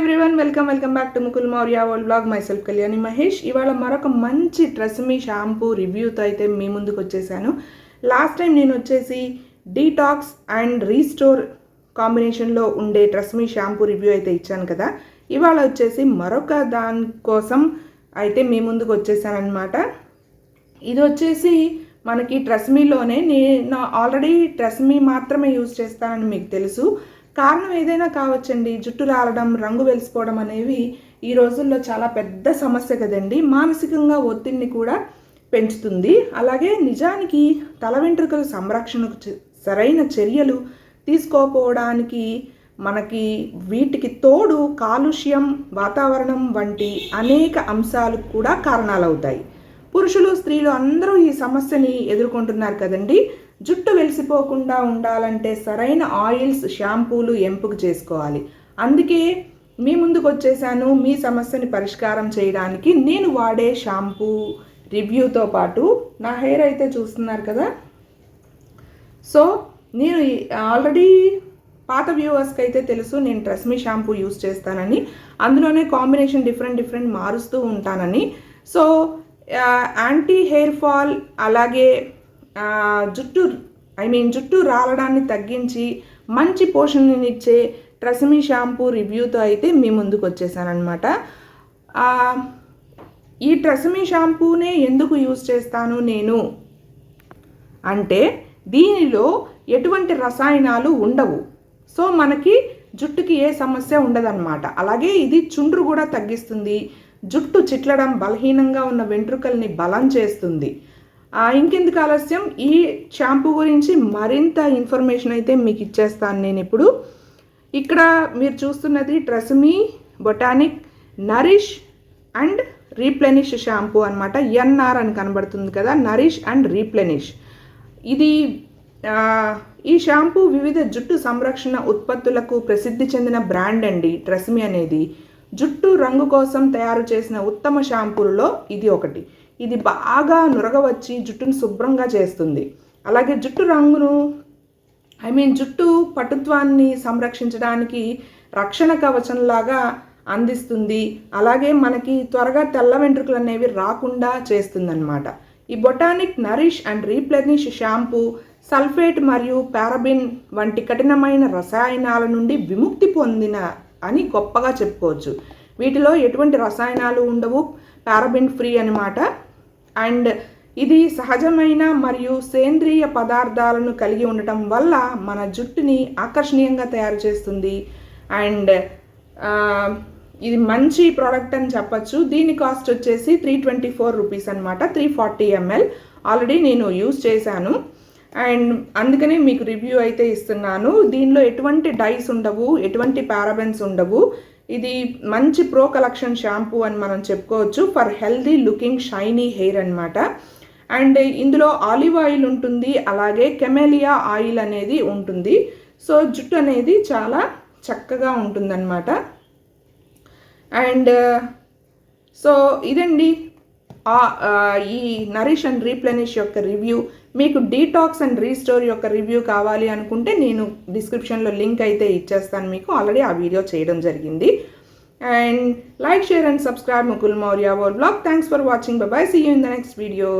Everyone welcome welcome back to Mukul Maurya world blog myself Kalyani Mahesh ఇవాళ మరొక మంచి ట్రెస్మీ shampoo రివ్యూతో అయితే మీ ముందుకు వచ్చేసాను. లాస్ట్ టైం నేను వచ్చేసి డీటాక్స్ అండ్ రీస్టోర్ కాంబినేషన్లో ఉండే ట్రెస్మీ షాంపూ రివ్యూ అయితే ఇచ్చాను కదా. ఇవాళ వచ్చేసి మరొక దాని కోసం అయితే మీ ముందుకు వచ్చేసానమాట ఇది వచ్చేసి మనకి ట్రెస్మీలోనే నేను ఆల్రెడీ ట్రెస్మీ మాత్రమే యూజ్ చేస్తానని మీకు తెలుసు. కారణం ఏదైనా కావచ్చండి. జుట్టు రాలడం రంగు వెలిసిపోవడం అనేవి ఈ రోజుల్లో చాలా పెద్ద సమస్య కదండి. మానసికంగా ఒత్తిడిని కూడా పెంచుతుంది. అలాగే నిజానికి తల వెంట్రుకల సంరక్షణకు సరైన చర్యలు తీసుకోకపోవడానికి మనకి వీటికి తోడు కాలుష్యం వాతావరణం వంటి అనేక అంశాలు కూడా కారణాలవుతాయి. పురుషులు స్త్రీలు అందరూ ఈ సమస్యని ఎదుర్కొంటున్నారు కదండి. జుట్టు వెలిసిపోకుండా ఉండాలంటే సరైన ఆయిల్స్ షాంపూలు ఎంపిక చేసుకోవాలి. అందుకే మీ ముందుకు వచ్చేసాను. మీ సమస్యని పరిష్కారం చేయడానికి నేను వాడే షాంపూ రివ్యూతో పాటు నా హెయిర్ అయితే చూస్తున్నారు కదా. సో నేను ఆల్రెడీ పాత వ్యూవర్స్కి అయితే తెలుసు నేను ట్రస్మీ షాంపూ యూస్ చేస్తానని. అందులోనే కాంబినేషన్ డిఫరెంట్ డిఫరెంట్ మారుస్తూ ఉంటానని. సో యాంటీ హెయిర్ ఫాల్ అలాగే జుట్టు ఐ మీన్ జుట్టు రాలడాన్ని తగ్గించి మంచి పోషణనిచ్చే ట్రెస్మీ షాంపూ రివ్యూతో అయితే మీ ముందుకు వచ్చేసానమాట ఈ ట్రెస్మీ షాంపూనే ఎందుకు యూజ్ చేస్తాను నేను? అంటే దీనిలో ఎటువంటి రసాయనాలు ఉండవు. సో మనకి జుట్టుకి ఏ సమస్య ఉండదన్నమాట. అలాగే ఇది చుండ్రు కూడా తగ్గిస్తుంది. జుట్టు చిట్లడం బలహీనంగా ఉన్న వెంట్రుకల్ని బలం చేస్తుంది. ఇంకెందుకు ఆలస్యం? ఈ షాంపూ గురించి మరింత ఇన్ఫర్మేషన్ అయితే మీకు ఇచ్చేస్తాను నేను ఇప్పుడు. ఇక్కడ మీరు చూస్తున్నది Tresemme botanic nourish and replenish shampoo అనమాట ఎన్ఆర్ అని కనబడుతుంది కదా నరిష్ అండ్ రీప్లెనిష్. ఇది ఈ షాంపూ వివిధ జుట్టు సంరక్షణ ఉత్పత్తులకు ప్రసిద్ధి చెందిన బ్రాండ్ అండి ట్రెస్మీ అనేది. జుట్టు రంగు కోసం తయారు చేసిన ఉత్తమ షాంపూలలో ఇది ఒకటి. ఇది బాగా నురగవచ్చి జుట్టును శుభ్రంగా చేస్తుంది. అలాగే జుట్టు రంగును ఐ మీన్ జుట్టు పటుత్వాన్ని సంరక్షించడానికి రక్షణ కవచంలాగా అందిస్తుంది. అలాగే మనకి త్వరగా తెల్ల వెంట్రుకలు అనేవి రాకుండా చేస్తుందన్నమాట. ఈ botanic nourish and replenish shampoo sulphate మరియు పారబిన్ వంటి కఠినమైన రసాయనాల నుండి విముక్తి పొందిన అని గొప్పగా చెప్పుకోవచ్చు. వీటిలో ఎటువంటి రసాయనాలు ఉండవు. పారబిన్ ఫ్రీ అనమాట అండ్ ఇది సహజమైన మరియు సేంద్రియ పదార్థాలను కలిగి ఉండటం వల్ల మన జుట్టుని ఆకర్షణీయంగా తయారు చేస్తుంది. అండ్ ఇది మంచి ప్రోడక్ట్ అని చెప్పచ్చు. దీని కాస్ట్ వచ్చేసి త్రీ ట్వంటీ ఫోర్ రూపీస్ అనమాట three forty M L. Already నేను యూజ్ చేశాను. అండ్ అందుకనే మీకు రివ్యూ అయితే ఇస్తున్నాను. దీనిలో ఎటువంటి డైస్ ఉండవు ఎటువంటి పారాబెన్స్ ఉండవు. ఇది మంచి ప్రో కలెక్షన్ షాంపూ అని మనం చెప్పుకోవచ్చు. For healthy looking shiny hair అనమాట అండ్ ఇందులో ఆలివ్ ఆయిల్ ఉంటుంది అలాగే కెమెలియా ఆయిల్ అనేది ఉంటుంది. సో జుట్టు అనేది చాలా చక్కగా ఉంటుందన్నమాట. అండ్ సో ఇదండి. ఈ నరిష్ అండ్ రీప్లెనిష్ యొక్క రివ్యూ. మీకు డీటాక్స్ అండ్ రీస్టోర్ యొక్క రివ్యూ కావాలి అనుకుంటే నేను డిస్క్రిప్షన్లో లింక్ అయితే ఇచ్చేస్తాను మీకు. ఆల్రెడీ ఆ వీడియో చేయడం జరిగింది. And like share and subscribe Mukul Maurya world blog thanks for watching bye see you in the next video